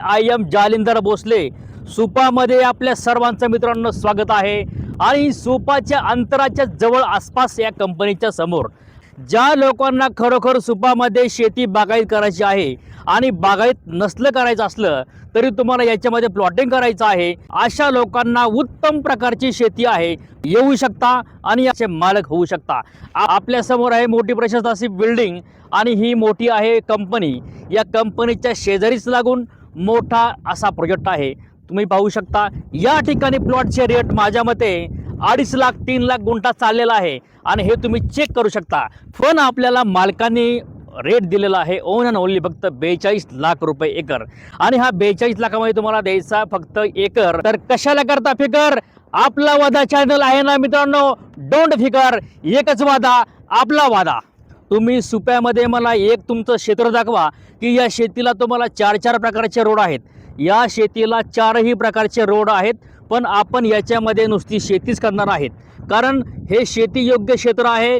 I am Jalindar Bhosale. सुपामध्ये आपल्या सर्वांचं मित्रांनो स्वागत आहे. आणि सुपाच्या अंतराच्या जवळ आसपास या कंपनीच्या समोर. ज्या लोकांना खरोखर सुपामध्ये शेती बागायत करायची आहे आणि बागायत नसलं करायचं असलं तरी तुम्हाला याच्यामध्ये प्लॉटिंग करायचं आहे. अशा लोकांना उत्तम प्रकारची शेती आहे. येऊ शकता आणि याचे मालक होऊ शकता. आपल्यासमोर आहे मोठी प्रशस्त अशी बिल्डिंग आणि ही मोठी आहे कंपनी या कंपनीच्या शेजारीच लागून मोठा असा प्रोजेक्ट आहे. तुम्ही पाहू शकता या ठिकाणी प्लॉटचे रेट माझ्या मते अडीच लाख तीन लाख गुंठा चाललेला आहे. आणि हे तुम्ही चेक करू शकता. पण आपल्याला मालकांनी रेट दिलेला आहे ओन अँड ओनली फक्त बेचाळीस लाख रुपये एकर. आणि हा बेचाळीस लाखामध्ये तुम्हाला द्यायचा फक्त एकर. तर कशाला करता फिकर? आपला वादा चॅनल आहे ना मित्रांनो? डोंट फिकर. एकच वादा आपला वादा. तुम्ही सुप्यामध्ये मला एक तुमचं क्षेत्र दाखवा की या शेतीला तुम्हाला चार चार प्रकारचे रोड आहेत. या शेतीला चारही प्रकारचे रोड आहेत पण आपण याच्यामध्ये नुसती शेतीच करणार आहेत. कारण हे शेती योग्य क्षेत्र आहे.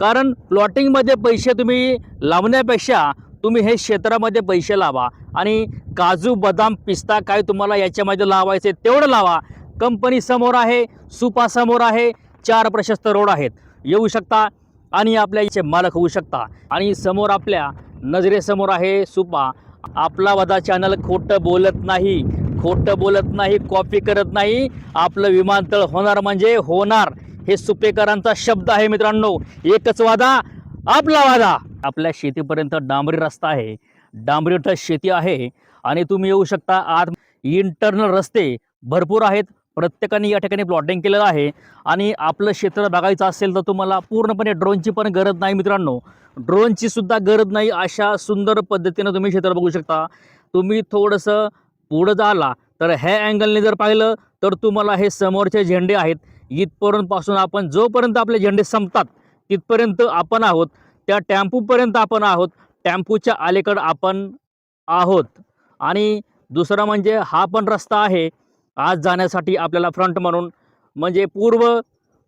कारण प्लॉटिंगमध्ये पैसे तुम्ही लावण्यापेक्षा तुम्ही हे क्षेत्रामध्ये पैसे लावा. आणि काजू बदाम पिस्ता काय तुम्हाला याच्यामध्ये लावायचे तेवढं लावा. कंपनी समोर आहे सुपा समोर आहे चार प्रशस्त रोड आहेत. येऊ शकता. आणि आपल्या इथे मालक होऊ शकता. आणि समोर आपल्या नजरेसमोर आहे सुपा आपला वदा चॅनल खोटं बोलत नाही. खोटं बोलत नाही कॉपी करत नाही. आपलं विमानतळ होणार म्हणजे होणार. हे सुपेकरांचा शब्द आहे मित्रांनो. एकच वादा आपला वादा. आपल्या शेतीपर्यंत डांबरी रस्ता आहे. डांबरी शेती आहे. आणि तुम्ही येऊ शकता आत. इंटरनल रस्ते भरपूर आहेत. प्रत्येकाने या ठिकाणी प्लॉटिंग केलेलं आहे. आणि आपलं क्षेत्र बघायचं असेल तर तुम्हाला पूर्णपणे ड्रोनची पण गरज नाही मित्रांनो. ड्रोनची सुद्धा गरज नाही अशा सुंदर पद्धतीनं तुम्ही क्षेत्र बघू शकता. तुम्ही थोडंसं पुढं झाला तर ह्या अँगलने जर पाहिलं तर तुम्हाला हे समोरचे झेंडे आहेत. इथपर्यंतपासून आपण जोपर्यंत आपले झेंडे संपतात तिथपर्यंत आपण आहोत. त्या टॅम्पूपर्यंत आपण आहोत. टॅम्पूच्या अलीकडं आपण आहोत. आणि दुसरं म्हणजे हा पण रस्ता आहे. आज जाण्यासाठी आपल्याला फ्रंट म्हणून म्हणजे पूर्व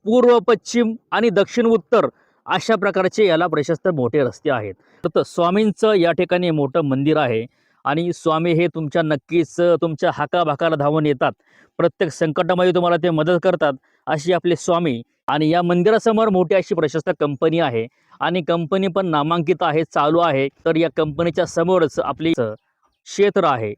पूर्व पश्चिम आणि दक्षिण उत्तर अशा प्रकारचे याला प्रशस्त मोठे रस्ते आहेत. तर स्वामींचं या ठिकाणी मोठं मंदिर आहे आणि स्वामी हे तुमच्या नक्कीच तुमच्या हाकाभाकाला धावून येतात. प्रत्येक संकटामध्ये तुम्हाला ते मदत करतात अशी आपले स्वामी आणि या मंदिरासमोर मोठी अशी प्रशस्त कंपनी आहे आणि कंपनी पण नामांकित आहे चालू आहे. तर या कंपनीच्या समोरच आपली क्षेत्र आहे.